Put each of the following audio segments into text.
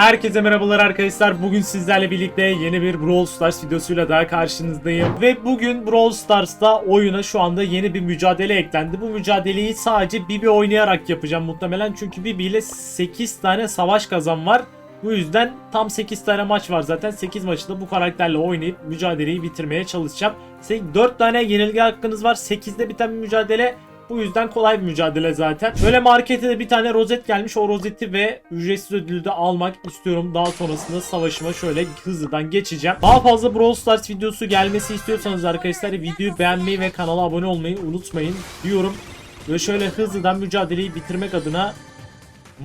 Herkese merhabalar arkadaşlar. Bugün sizlerle birlikte yeni bir Brawl Stars videosuyla daha karşınızdayım. Ve bugün Brawl Stars'ta oyuna şu anda yeni bir mücadele eklendi. Bu mücadeleyi sadece Bibi oynayarak yapacağım muhtemelen. Çünkü Bibi ile 8 tane savaş kazan var. Bu yüzden tam 8 tane maç var zaten. 8 maçı da bu karakterle oynayıp mücadeleyi bitirmeye çalışacağım. 4 tane yenilgi hakkınız var. 8'de biten bir mücadele. Bu yüzden kolay bir mücadele zaten. Böyle markete de bir tane rozet gelmiş. O rozeti ve ücretsiz ödülü de almak istiyorum. Daha sonrasında savaşıma şöyle hızlıdan geçeceğim. Daha fazla Brawl Stars videosu gelmesi istiyorsanız arkadaşlar videoyu beğenmeyi ve kanala abone olmayı unutmayın diyorum. Ve şöyle hızlıdan mücadeleyi bitirmek adına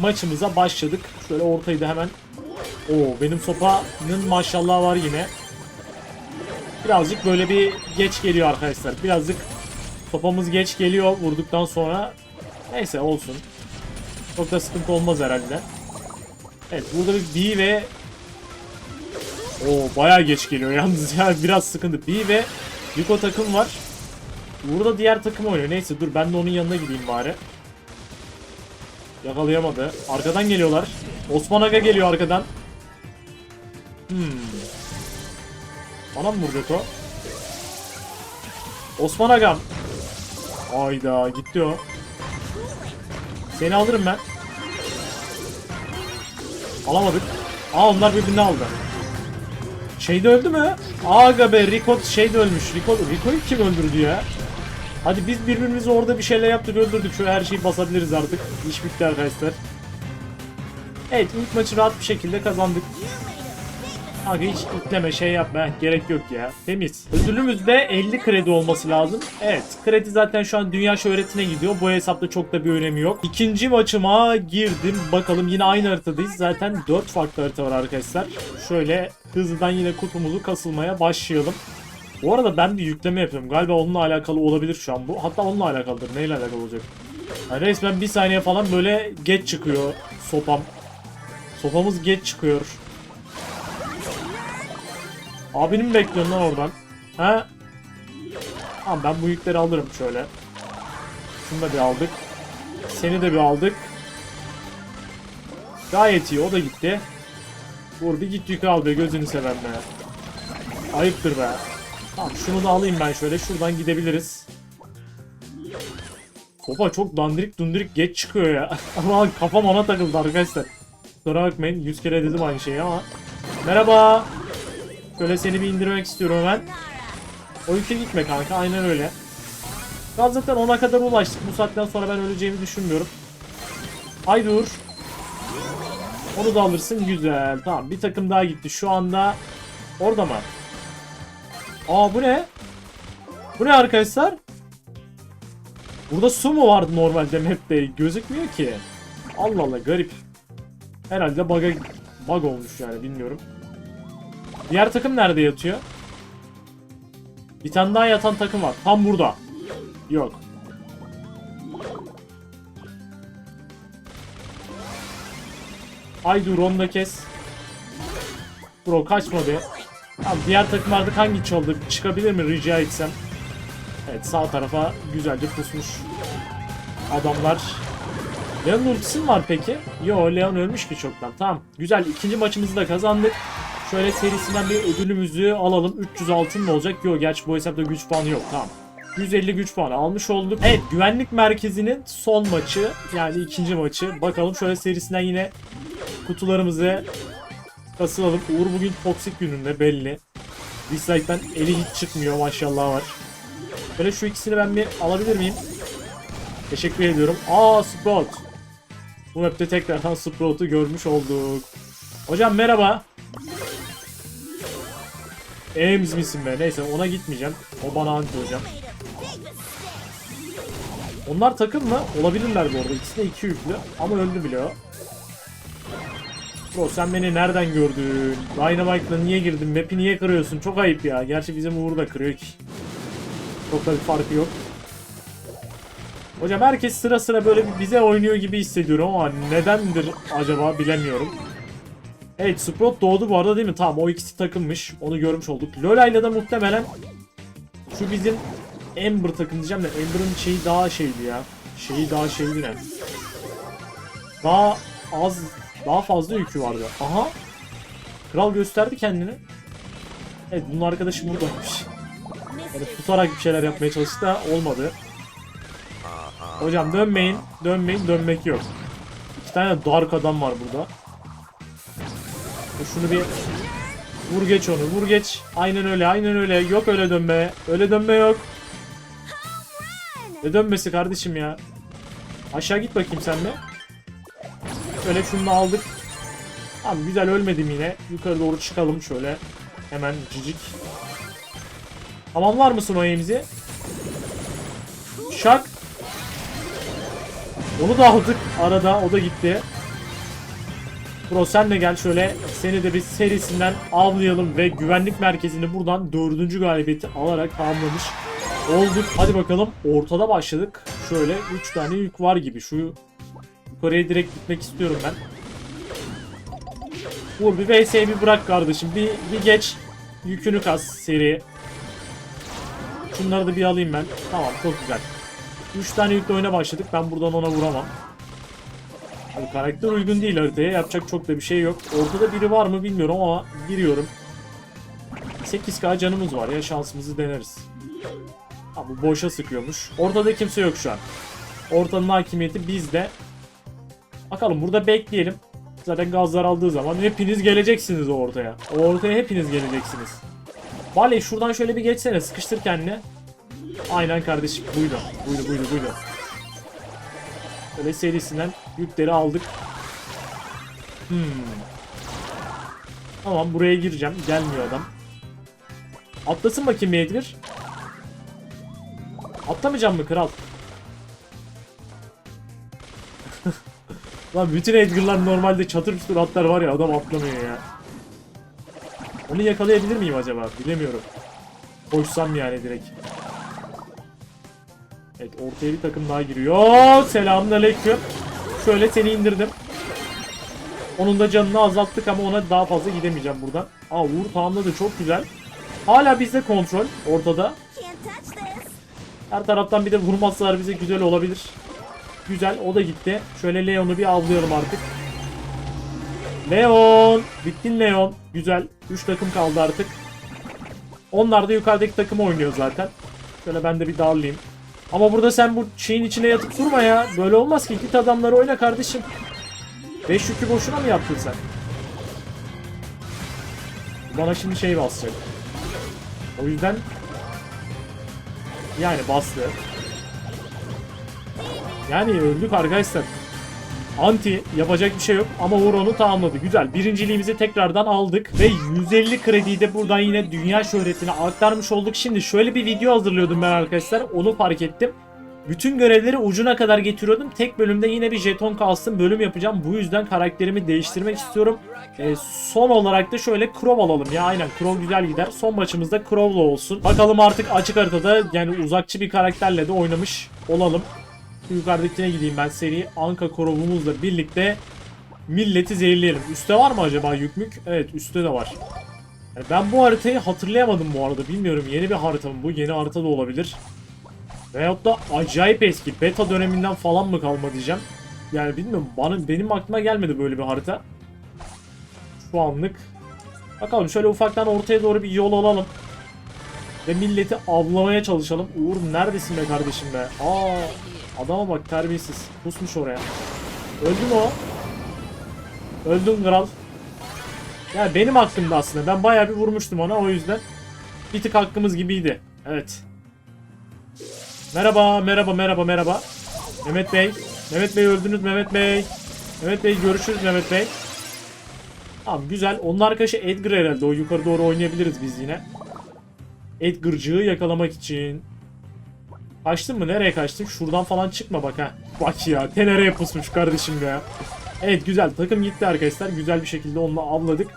maçımıza başladık. Şöyle ortayı da hemen Oo benim sopanın maşallah var yine. Birazcık böyle bir geç geliyor arkadaşlar. Birazcık Topamız geç geliyor vurduktan sonra. Neyse olsun. Çok da sıkıntı olmaz herhalde. Evet burada bir B ve o bayağı geç geliyor yalnız ya biraz sıkıntı. B ve Rico takım var. Burada diğer takım oynuyor. Neyse dur ben de onun yanına gideyim bari. Yakalayamadı. Arkadan geliyorlar. Osman Aga geliyor arkadan. Hmm. Bana mı vuracak o? Osman Agam. Ayda gitti o. Seni alırım ben. Alamadık. Aa onlar birbirini aldı. Şey de öldü mü? Aga be Rico şey de ölmüş. Rico, Rico'yu kim öldürdü ya? Hadi biz birbirimizi orada bir şeyler yaptık öldürdük. Şöyle her şeyi basabiliriz artık. İş bitti arkadaşlar. Evet ilk maçı rahat bir şekilde kazandık. Aga hiç itleme şey yapma gerek yok ya. Temiz. Ödülümüzde 50 kredi olması lazım. Evet kredi zaten şu an dünya şöhretine gidiyor. Bu hesapta çok da bir önemi yok. İkinci maçıma girdim. Bakalım yine aynı haritadayız. Zaten 4 farklı harita var arkadaşlar. Şöyle hızlıdan yine kutumuzu kasılmaya başlayalım. Bu arada ben bir yükleme yapıyorum. Galiba onunla alakalı olabilir şu an bu. Hatta onunla alakalıdır. Neyle alakalı olacak? Yani resmen bir saniye falan böyle geç çıkıyor sopam. Sopamız geç çıkıyor. Abini mi bekliyorsun lan oradan? Ha? Tamam ben bu yükleri alırım şöyle. Şunu da bir aldık. Seni de bir aldık. Gayet iyi o da gitti. Vur bir git yükü al be gözünü seven be. Ayıptır be. Tamam şunu da alayım ben şöyle şuradan gidebiliriz. Hopa çok dandirik dundirik geç çıkıyor ya. ama kafam ona takıldı arkadaşlar. Kusura bakmayın 100 kere dedim aynı şeyi ama. Merhaba. Şöyle seni bir indirmek istiyorum hemen. O gitme kanka aynen öyle. Ya zaten ona kadar ulaştık. Bu saatten sonra ben öleceğimi düşünmüyorum. Ay dur. Onu da alırsın güzel. Tamam bir takım daha gitti. Şu anda orada mı? Aa bu ne? Bu ne arkadaşlar? Burada su mu vardı normalde map'te? Gözükmüyor ki. Allah Allah garip. Herhalde bug'a bug olmuş yani bilmiyorum. Diğer takım nerede yatıyor? Bir tane daha yatan takım var. Tam burada. Yok. Ay dur onu da kes. Bro kaçma be. Tamam diğer takım artık hangi çaldı? Çıkabilir mi rica etsem? Evet sağ tarafa güzelce pusmuş. Adamlar. Leon ultisi mi var peki? Yo Leon ölmüş ki çoktan. Tamam. Güzel ikinci maçımızı da kazandık. Şöyle serisinden bir ödülümüzü alalım. 300 altın mı olacak? Yok gerçi bu hesapta güç puanı yok. Tamam. 150 güç puanı almış olduk. Evet güvenlik merkezinin son maçı yani ikinci maçı. Bakalım şöyle serisinden yine kutularımızı kasılalım. Uğur bugün toksik gününde belli. Dislike'den eli hiç çıkmıyor maşallah var. Böyle şu ikisini ben bir alabilir miyim? Teşekkür ediyorum. Aa Sprout. Bu map'te tekrardan Sprout'u görmüş olduk. Hocam merhaba. Ames misin be? Neyse ona gitmeyeceğim. O bana anti hocam. Onlar takım mı? Olabilirler bu arada. İkisi de iki yüklü. Ama öldü bile o. Bro sen beni nereden gördün? Dynamite'la niye girdin? Map'i niye kırıyorsun? Çok ayıp ya. Gerçi bizim Uğur da kırıyor ki. Çok da bir farkı yok. Hocam herkes sıra sıra böyle bize oynuyor gibi hissediyorum ama nedendir acaba bilemiyorum. Evet Sprout doğdu bu arada değil mi? Tamam o ikisi takılmış. Onu görmüş olduk. Lola'yla da muhtemelen şu bizim Ember takım diyeceğim de Ember'ın şeyi daha şeydi ya. Şeyi daha şeydi ne? Daha az daha fazla yükü vardı. Aha. Kral gösterdi kendini. Evet bunun arkadaşı buradaymış. Yani tutarak bir şeyler yapmaya çalıştı da olmadı. Hocam dönmeyin. Dönmeyin. Dönmek yok. İki tane dark adam var burada. Şunu bir vur geç onu. Vur geç. Aynen öyle. Aynen öyle. Yok öyle dönme. Öyle dönme yok. Ne dönmesi kardeşim ya? Aşağı git bakayım sen de. Şöyle şunu aldık. Abi güzel ölmedim yine. Yukarı doğru çıkalım şöyle. Hemen cicik. Tamamlar mısın o eğimizi? Şak. Onu da aldık arada. O da gitti. Bro sen de gel şöyle seni de bir serisinden avlayalım ve güvenlik merkezini buradan dördüncü galibiyeti alarak tamamlamış olduk. Hadi bakalım ortada başladık. Şöyle 3 tane yük var gibi. Şu yukarıya direkt gitmek istiyorum ben. Vur bir VS'yi bir bırak kardeşim. Bir, bir geç. Yükünü kas seri. Şunları da bir alayım ben. Tamam çok güzel. 3 tane yükle oyuna başladık. Ben buradan ona vuramam. Abi karakter uygun değil haritaya. Yapacak çok da bir şey yok. Ortada biri var mı bilmiyorum ama giriyorum. 8k canımız var ya şansımızı deneriz. Ha bu boşa sıkıyormuş. Ortada kimse yok şu an. Ortanın hakimiyeti bizde. Bakalım burada bekleyelim. Zaten gazlar aldığı zaman hepiniz geleceksiniz o ortaya. O ortaya hepiniz geleceksiniz. Vale şuradan şöyle bir geçsene sıkıştır kendini. Aynen kardeşim buydu. Buydu buydu buydu. Böyle serisinden yükleri aldık. Hmm. Tamam buraya gireceğim. Gelmiyor adam. Atlasın bakayım Edgar. Atlamayacağım mı kral? Lan bütün Edgar'lar normalde çatır çutur atlar var ya adam atlamıyor ya. Onu yakalayabilir miyim acaba? Bilemiyorum. Koşsam yani direkt. Evet ortaya bir takım daha giriyor. Selamünaleyküm. Şöyle seni indirdim. Onun da canını azalttık ama ona daha fazla gidemeyeceğim buradan. Aa Uğur tamamladı çok güzel. Hala bizde kontrol ortada. Her taraftan bir de vurmazsalar bize güzel olabilir. Güzel o da gitti. Şöyle Leon'u bir avlayalım artık. Leon! Bittin Leon. Güzel. 3 takım kaldı artık. Onlar da yukarıdaki takım oynuyor zaten. Şöyle ben de bir darlayayım. Ama burada sen bu şeyin içine yatıp durma ya. Böyle olmaz ki. Git adamları oyna kardeşim. 5 yükü boşuna mı yaptın sen? Bana şimdi şey basacak. O yüzden yani bastı. Yani öldük arkadaşlar. Anti yapacak bir şey yok ama Uğur onu tamamladı. Güzel. Birinciliğimizi tekrardan aldık. Ve 150 krediyi de buradan yine dünya şöhretine aktarmış olduk. Şimdi şöyle bir video hazırlıyordum ben arkadaşlar. Onu fark ettim. Bütün görevleri ucuna kadar getiriyordum. Tek bölümde yine bir jeton kalsın bölüm yapacağım. Bu yüzden karakterimi değiştirmek istiyorum. Ee, son olarak da şöyle Crow alalım ya. Aynen Crow güzel gider. Son maçımızda Crow'la olsun. Bakalım artık açık haritada yani uzakçı bir karakterle de oynamış olalım. Yukarıdakine gideyim ben seri. Anka Crow'umuzla birlikte milleti zehirleyelim. Üste var mı acaba yük mük? Evet üstte de var. Yani ben bu haritayı hatırlayamadım bu arada. Bilmiyorum yeni bir harita mı bu? Yeni harita da olabilir. Veyahut da acayip eski beta döneminden falan mı kalma diyeceğim. Yani bilmiyorum bana benim aklıma gelmedi böyle bir harita. Şu anlık. Bakalım şöyle ufaktan ortaya doğru bir yol alalım. Ve milleti avlamaya çalışalım. Uğur neredesin be kardeşim be? Aa adama bak terbiyesiz. Pusmuş oraya. Öldü mü o? Öldün kral. Ya benim hakkımda aslında. Ben bayağı bir vurmuştum ona o yüzden. Bir tık hakkımız gibiydi. Evet. Merhaba, merhaba, merhaba, merhaba. Mehmet Bey. Mehmet Bey öldünüz Mehmet Bey. Mehmet Bey görüşürüz Mehmet Bey. Tamam güzel. Onun arkadaşı Edgar herhalde. O yukarı doğru oynayabiliriz biz yine. Edgar'cığı yakalamak için. Kaçtın mı? Nereye kaçtın? Şuradan falan çıkma bak ha. Bak ya. Tenereye pusmuş kardeşim ya. Evet güzel. Takım gitti arkadaşlar. Güzel bir şekilde onunla avladık.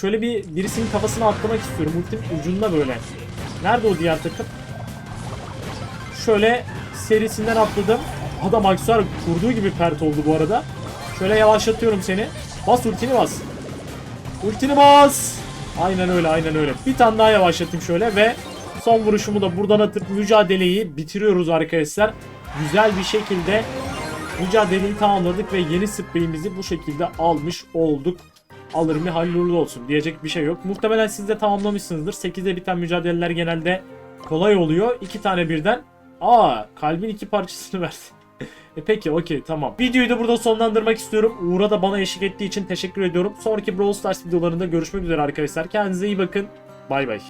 Şöyle bir birisinin kafasına atlamak istiyorum. Ultim ucunda böyle. Nerede o diğer takım? Şöyle serisinden atladım. Adam aksesuar kurduğu gibi pert oldu bu arada. Şöyle yavaşlatıyorum seni. Bas ultini bas. Ultini bas. Aynen öyle aynen öyle. Bir tane daha yavaşlatayım şöyle ve son vuruşumu da buradan atıp mücadeleyi bitiriyoruz arkadaşlar. Güzel bir şekilde mücadeleyi tamamladık ve yeni spreyimizi bu şekilde almış olduk. Alır mı uğurlu olsun diyecek bir şey yok. Muhtemelen siz de tamamlamışsınızdır. 8'de biten mücadeleler genelde kolay oluyor. 2 tane birden. Aa kalbin iki parçasını verdi. E peki okey tamam. Videoyu da burada sonlandırmak istiyorum. Uğur'a da bana eşlik ettiği için teşekkür ediyorum. Sonraki Brawl Stars videolarında görüşmek üzere arkadaşlar. Kendinize iyi bakın. Bay bay.